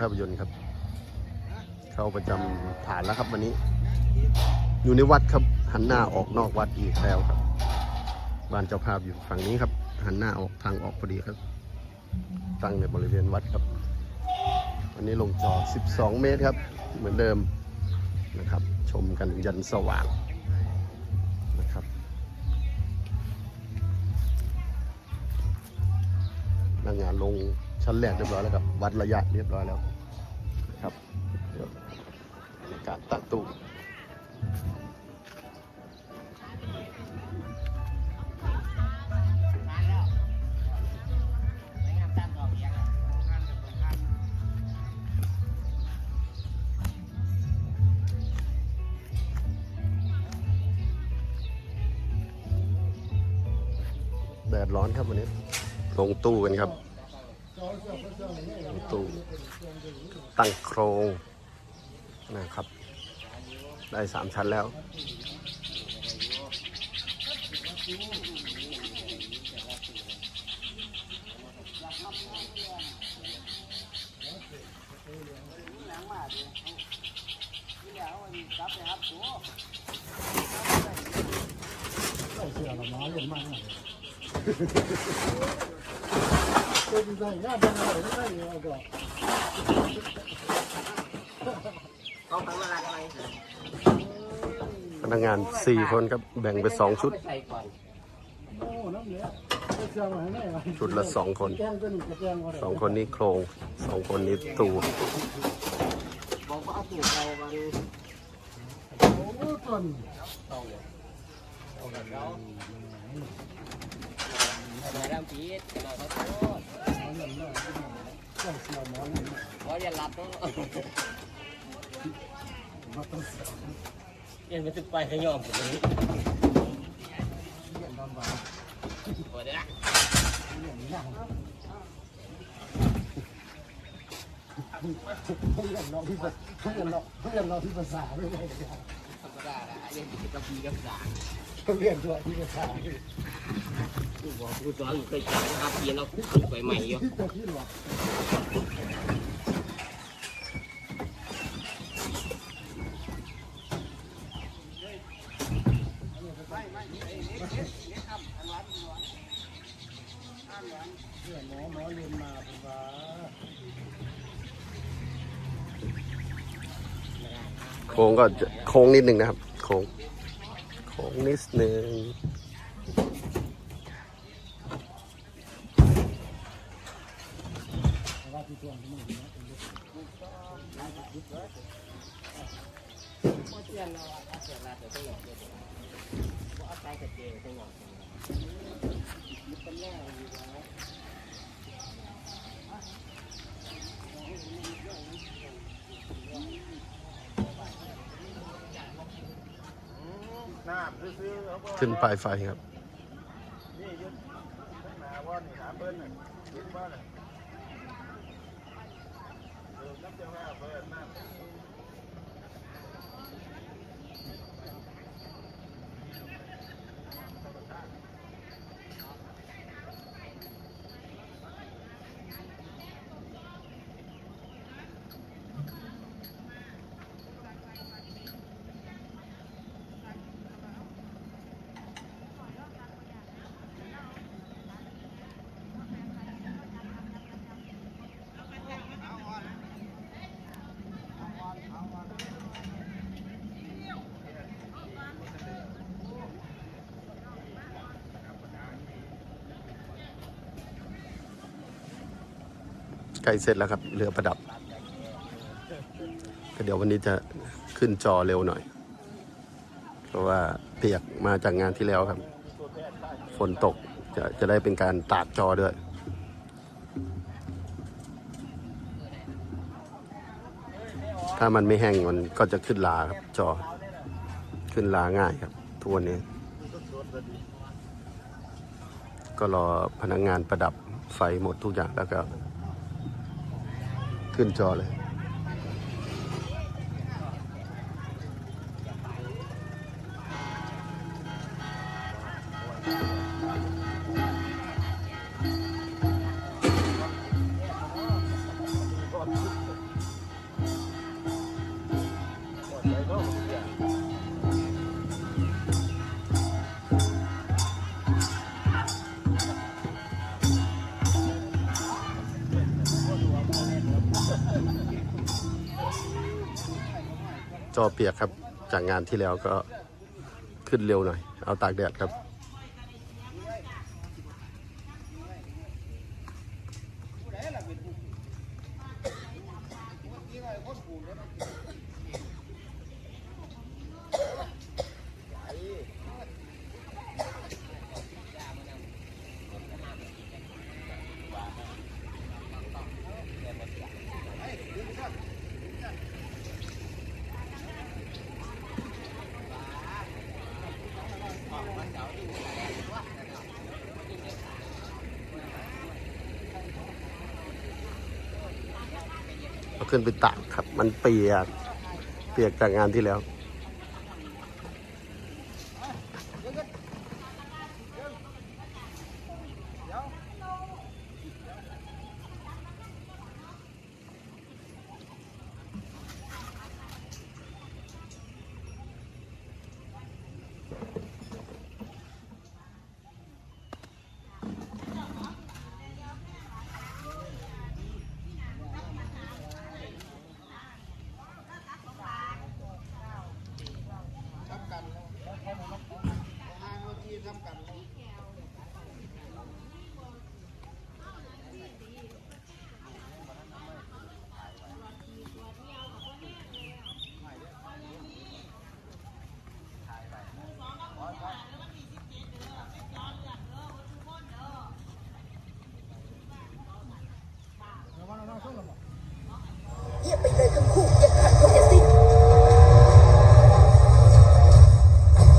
ภาพยนตร์ครับ เข้าประจำฐานแล้วครับวันนี้ อยู่ในวัดครับหันหน้าออกนอกวัดอีกแล้วครับบ้านเจ้าภาพอยู่ฝั่งนี้ครับ หันหน้าออกทางออกพอดีครับ ตั้งในบริเวณวัดครับ วันนี้ลงจอ 12 เมตรครับ เหมือนเดิมนะครับ ชมกันยันสว่างนะครับนางงานลง ชั้นแรกเรียบร้อยแล้วครับ วัดระยะเรียบร้อยแล้วครับเดี๋ยวบรรยากาศตั้งตู้แดดร้อนครับวันนี้ ลงตู้กันครับ ลงตู้ตั้งโครงนะครับ ได้สามชั้นแล้วเสือละมาเล่นมาก เป็นใจง่ายเป็นอะไรไม่ได้เลยก็เขาตั้งมาทำไมพนักงาน 4 คนครับ แบ่งเป็น2ชุดใส่ก่อนโอ้น้ำเนี้ยเสือมาให้แน่ชุดละ 2 คน แกงตัวหนึ่งกระแกงว่า2คนนี้โครง 2 คนนี้ตูบอกว่าเอาสูตรเรามันโอ้ต้นมาดามพีดมาขอโทษเล่นเลยแกงเสือหมอนเล่นขออย่าหลับต้ องมาต้องเสือเรียนไปตึกไปขยอมผมนี้เล่นลำบากโอ้เดี๋ยนะเล่นยากเล่นเราที่ภาเล่นเราเล่นเราที่ภาษาไม่ได้ธรรมดาละเรียนกิจกรรมปีกับสา เล่นตัวที่ภาษาผู้บอกผู้สอนเคยจ่ายนะครับปีเราขึ้นไปใหม่อยู่ที่ตัวที่หลอกเพื่อนหมอหมอเรียนมาผมว่าโค้งก็โค้งนิดหนึ่งนะครับ โค้ง โค้งนิดหนึ่งว่าที่ตัวที่มันนะพอเสียนเราเอาเสียนลาแต่ต้องหยอกเลยว่าเอาใจกระเจงต้องหยอกเป็นแน่อยู่แล้ว น้ำซื้อๆเขาบอกขึ้นปลายไฟครับ นี่ยึดข้างหน้าว่านี่ถามเพิ่นน่ะยึดว่าน่ะเออน้ำเจ้าหน้าเพิ่นน้ำ ใกล้เสร็จแล้วครับ เรือประดับ ก็เดี๋ยววันนี้จะขึ้นจอเร็วหน่อย เพราะว่าเปียกมาจากงานที่แล้วครับ ฝนตกจะจะได้เป็นการตากจอด้วยถ้ามันไม่แห้งมันก็จะขึ้นลาครับ จอ ขึ้นลาง่ายครับทุกวันนี้ ก็รอพนักงานประดับไฟหมดทุกอย่างแล้วก็ ขึ้นจอเลย จอเปียกครับ จากงานที่แล้วก็ขึ้นเร็วหน่อย เอาตากแดดครับ เอาขึ้นไปตากครับ มันเปียก เปียกจากงานที่แล้ว เยียบไปเลยทั้งคู่อย่าขัดอย่าสิ้น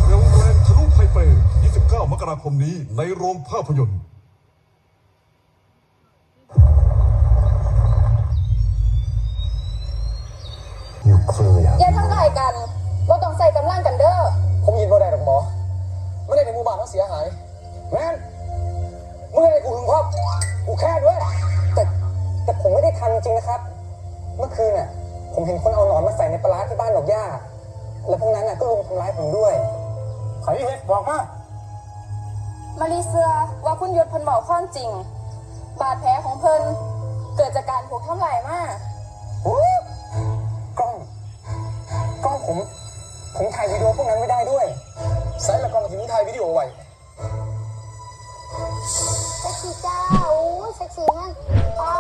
เร็วแรงทะลุไทเป 29 มกราคมนี้ในโรงภาพยนตร์อย่าทำลายกันเราต้องใส่กำลังกันเด้อ ผมยินบ่ได้หรอกหมอไม่ได้ในหมู่บ้านเขาเสียหาย แม่นมึงให้กูหึงพ่อกูแค่ด้วย แต่แต่ผมไม่ได้ทำจริงนะครับ เมื่อคืนน่ะ ผมเห็นคนเอาหนอนมาใส่ในปลาร้าที่บ้านดอกย่า แล้วพวกนั้นน่ะก็รุมทำร้ายผมด้วย ใครเห็นบอกมา มารีเซียว่าคุณยศเพิ่นบอกข้อจริง บาดแผลของเพิ่นเกิดจากการถูกทำลายมาโอ้กล้อง กล้องผม ผมถ่ายวิดีโอพวกนั้นไม่ได้ด้วยใส่ละกล้องถึงถ่ายวิดีโอไว้เซ็กซี่จ้าโอ้ยเซ็กซี่มากอ๋อ